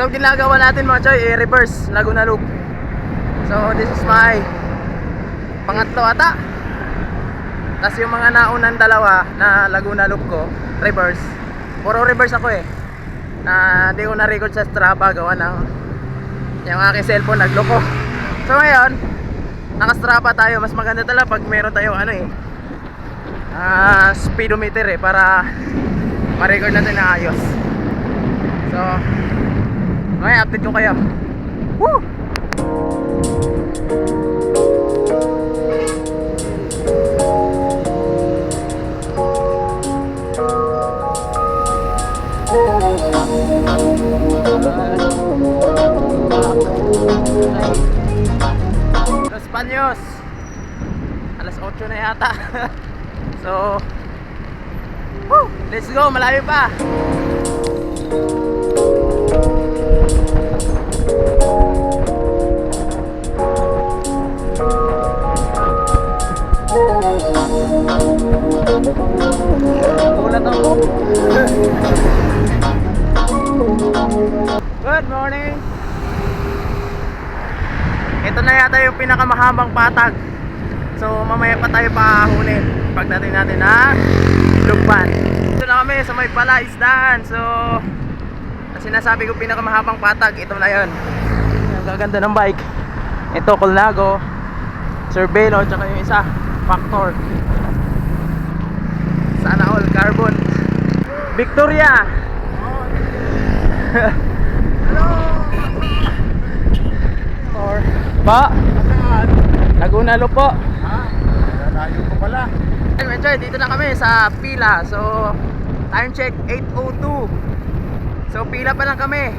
Itong ginagawa natin mga choy, i-reverse Laguna Loop. So this is my pangatlo ata. Tapos yung mga naunang dalawa na Laguna Loop ko, reverse. Puro reverse ako eh. Na hindi ko na-record sa Strava gawa ng yung aking cellphone nagloko. So ngayon, naka-Strava tayo. Mas maganda talaga pag meron tayong ano eh. ah, speedometer eh para ma-record natin na ayos. So, ngayon update ko kayo. Woo! Los Baños Alas 8 na yata So woo, Let's go, malayo pa Gulat ako Good morning ito na yata yung pinakamahabang patag. So mamaya pa tayo pahunin pagdating natin na Lugban. Ito na kami sa may palaisdaan. So sinasabi ko pinakamahabang patag, ito na yun. Ang gaganda ng bike. Ito Colnago, Cervelo, tsaka yung isa, Factor. Sana all carbon. Victoria. Or Pa, Laguna Loop po. Layo ko pala. Ay, medyo dito na kami sa pila. So, time check 8.02. So, pila pa lang kami.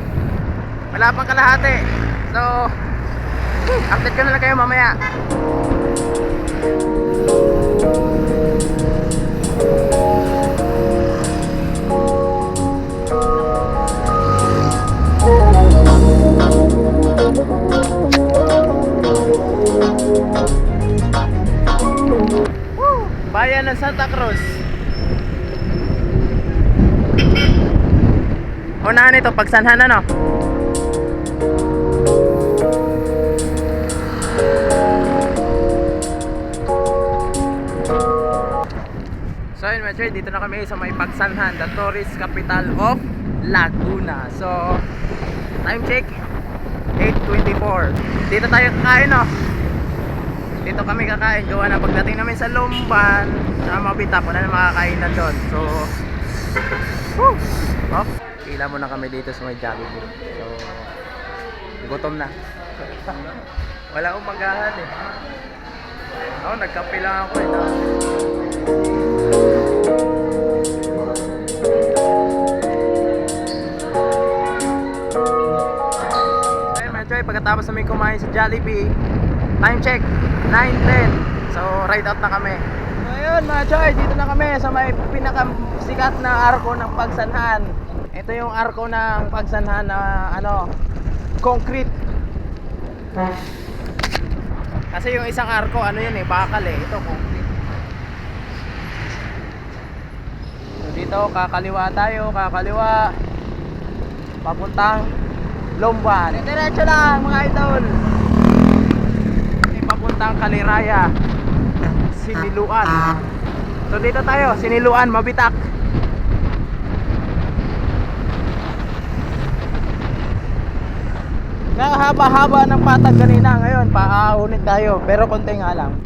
Wala pang kalahati. So, update ko na lang kayo mamaya. Bayan ng Santa Cruz. Unahan ito, pagsanhan ano? So yun mga dito na kami sa may pagsanhan, the tourist capital of Laguna. So, time check, 8.24. Dito tayo kakain no? dito kami kakain gawa na pagdating namin sa Lumban sa Mabitap wala na makakain na doon so whew, oh, pila muna kami dito sa may Jollibee. So gutom na. Wala umagahan eh. Ako nagkape lang ako eh. No? Ayun mga choy, pagkatapos namin kumain sa Jollibee Time check, 9.10 So ride out na kami. So ayun mga choy, dito na kami sa may pinakasikat na arko ng pagsanhan Ito yung arko ng pagsanhan na ano, concrete. Kasi yung isang arko, ano yun eh, bakal eh. Ito concrete. So dito, kakaliwa tayo, kakaliwa. Papuntang Lomban Diretso lang mga idol. Papuntang Kaliraya. Siniluan. So dito tayo, Siniluan, Mabitak Kahaba-haba ng patag kanina ngayon Paahunit tayo Pero konti nga lang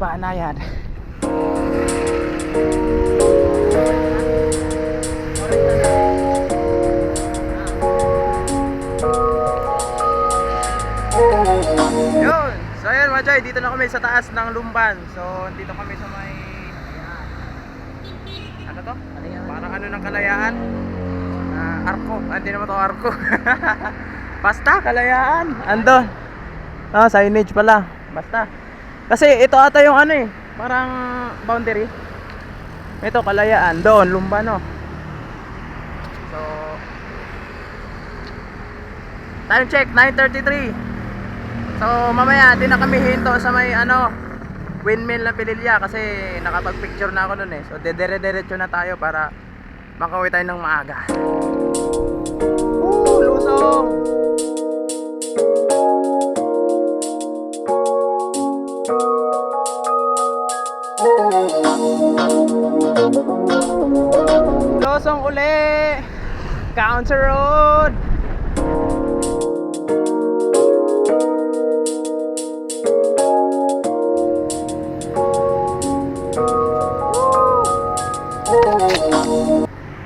Paanayan Yun. So ayan mga Joy, dito na kami sa taas ng Lumban. So dito kami sa may ano to? Parang ano ng kalayaan? Ah, arko. Ah, hindi naman to arko. Basta kalayaan. Ando. Ah, signage pala. Basta. Kasi ito ata yung ano eh, parang boundary. Ito kalayaan doon, Lumban no. So Time check 9:33. So mamaya din na kami hinto sa may ano windmill na Pililya kasi nakapag-picture na ako nun eh. So dedere-derecho na tayo para makauwi tayo ng maaga. Woo! Lusong! Bouncer Road!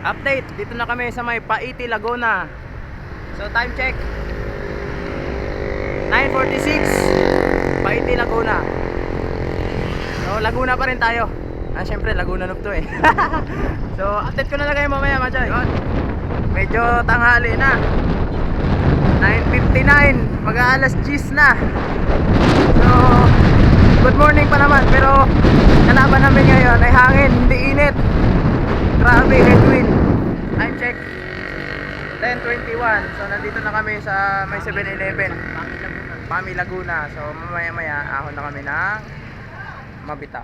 Update, dito na kami sa may Paiti, Laguna. So time check. 9.46 Paiti, Laguna. So Laguna pa rin tayo. Ah, syempre Laguna Noob to eh. so update ko na lang kayo mamaya, Machay. Medyo tanghali na. 9.59 Mag-aalas 10 na. So Good morning pa naman Pero Kalaban namin ngayon ay hangin Hindi init. Grabe headwind Time check. 10.21 So nandito na kami sa may 7-Eleven Pami Laguna. So mamaya maya ahon na kami ng Mabita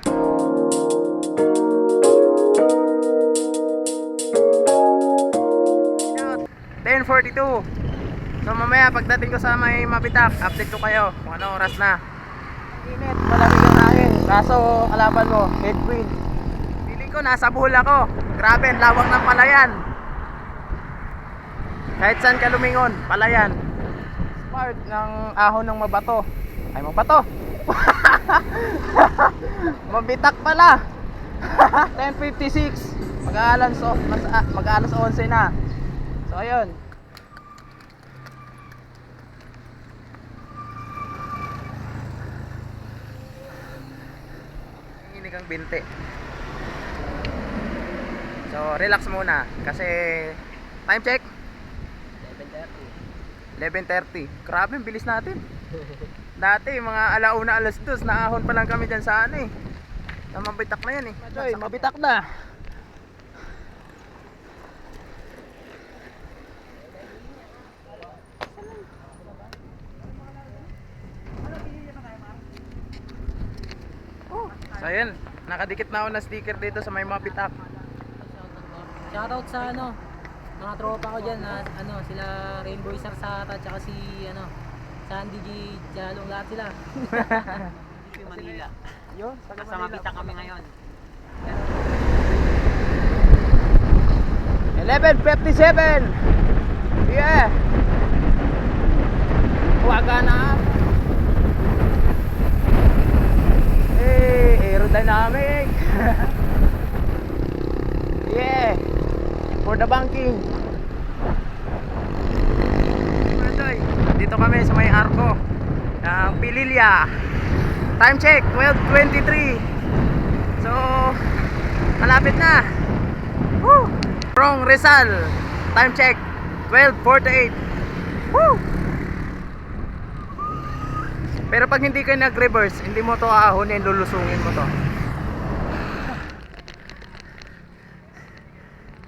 10.42 So mamaya pagdating ko sa may Mabitak Update ko kayo kung ano oras na. Init, malamig ang hangin. Kaso kalaban mo, headwind. Feeling ko nasa buhol ako. Grabe, ang lawak ng palayan. Kahit saan ka lumingon, palayan. Part ng ahon ng mabato. Ay mabato! Mabitak pala! 10.56 Mag-aalas so, mas, ah, mag-aalas 11 na. So ayun Nanginginig ang binti So relax muna Kasi Time check. 11.30 Grabe ang bilis natin. Dati mga alauna alas dos Naahon pa lang kami dyan sa ano eh. Sa mabitak na yan eh. Choy, mabitak na. So nakadikit na ako na sticker dito sa may mabitak Shoutout sa ano, mga tropa ko dyan na ano, sila Rainbow Sarsata tsaka si ano, Sandy G, Jalong lahat sila. Manila. Yun, Nasa Mabita kami ngayon. 11.57 Yeah. Huwaga na. Hey, aerodynamic Yeah. For the banking. Dito kami sa may arko ng Pililya Time check 12.23 So Malapit na. Woo! From Rizal. Time check 12.48 Woo! Pero pag hindi ka nag-reverse Hindi mo to aahonin Lulusungin mo to.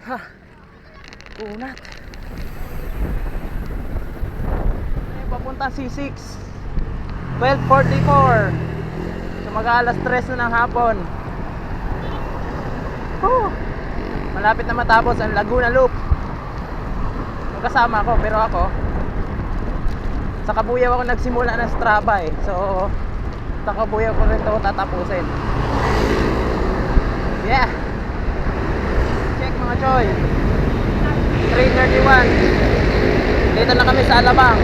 Ha. Unat. Ay, Papunta C6 12.44 So mag-aalas 3 na ng hapon. Woo! Malapit na matapos ang Laguna Loop. Yung kasama ko, pero ako sa Kabuyaw ako nagsimula ng Strava eh. So sa Kabuyaw ko rin to tatapusin. Yeah. Check mga choy. 331. Dito na kami sa Alabang.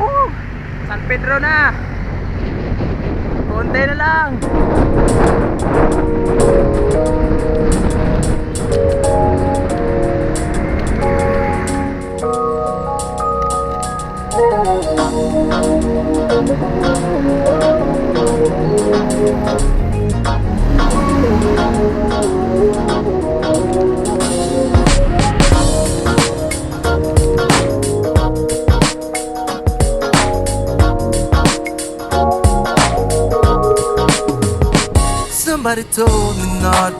Woo! San Pedro na. Konti na lang.